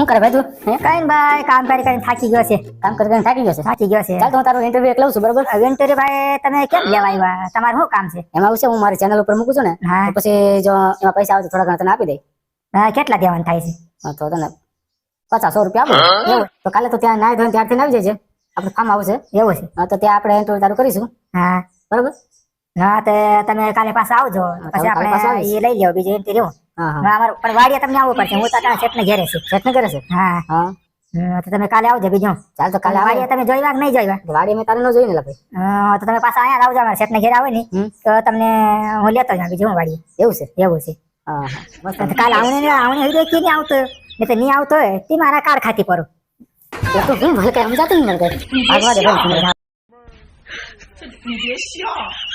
શું કરે ભાઈ તું? હે? કઈ ભાઈ કામ કરી કરીને થાકી ગયો છે. કામ કરી કરીને થાકી ગયો છે? થાકી ગયો છે. ચાલ તો હું તારું ઇન્ટરવ્યુ એક લઉં છું બરોબર? ઇન્ટરવ્યુ ભાઈ તમે કેમ લેવા આવ્યા? તમારું શું કામ છે? એમાં આવશે હું મારી ચેનલ ઉપર મૂકું છું ને તો પછી જો એમાં પૈસા આવે તો થોડા ઘણા તને આપી દે હા, કેટલા દેવાનું થાય છે? તો તને પચાસો રૂપિયા આપો. એવું? તો કાલે તો ત્યાં નાય ધોઈને ત્યારથી આવી જજે. આપણે ફાર્મ આવશે. એવું છે. તો ત્યાં આપણે ઇન્ટરવ્યુ તારું કરીશું. હા. બરોબર? હા તો તમે કાલે પાછા આવજો પછી કાલે પાછા આપણે આવીશ. એ લઈ લેવો બીજું એમ રહ્યું હા હા અમારું પણ વાડીએ તમને આવવું પડશે હું તો તારા શેઠને ઘેરે છું પ્રયત્ન કરે છે હા હા હમ, તો તમે કાલે આવજો બીજું ચાલ તો કાલે વાડીએ આવે તમે જોઈ કે નહીં જોઈ વાડી મેં તારે ન જોઈને લે ભાઈ હા, તો તમે પાછા અહીંયા જ આવજો અમારા શેઠને ઘેરે આવે ને હમ. તો તમને હું લેતો જાઉં બીજું હું વાડીએ એવું છે એવું છે હા હા મસ્ત તો કાલે આવણે ને આવણે હીરો કે નહીં આવતો ને તો નહીં આવતો હોય તે મારા કાર ખાતી પર એ તો શું ભલે કઈ સમજાતું નહીં મને કઈ ભાગવા દે ભાઈ你别笑。